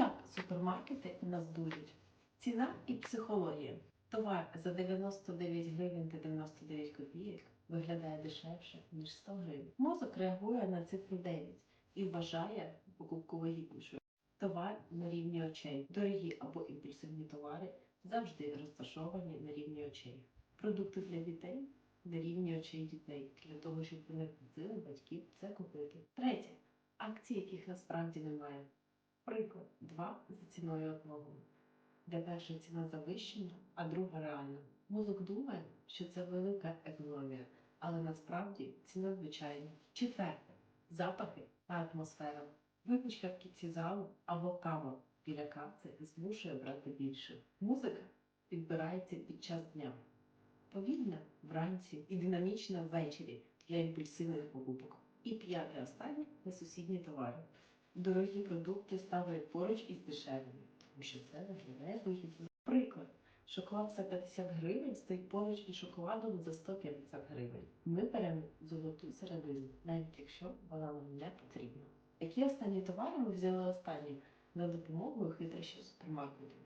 Як супермаркети нас дурять? Ціна і психологія. Товар за 99 гривень та 99 копійок виглядає дешевше, ніж 100 гривень. Мозок реагує на цифру 9 і вважає покупку вигіднішою. Товар на рівні очей. Дорогі або імпульсивні товари завжди розташовані на рівні очей. Продукти для дітей на рівні очей дітей, для того, щоб вони просили батьків це купити. Третє. Акції, яких насправді немає. Приклад, два за ціною одного. Де перша ціна завищена, а друга реальна. Мозок думає, що це велика економія, але насправді ціна звичайна. Четверте запахи та атмосфера. Випічка в кінці залу або кава біля каси змушує брати більше. Музика підбирається під час дня. Повільна вранці і динамічна ввечері для імпульсивних покупок. І п'яте останнє на сусідні товари. Дорогі продукти ставлять поруч із дешевими, тому що це виглядає вигідно. Приклад. Шоколад за 50 гривень стоїть поруч із шоколадом за 150 гривень. Ми беремо золоту середину, навіть якщо вона нам не потрібна. Які останні товари ми взяли останні на допомогу хитрощів супермаркету?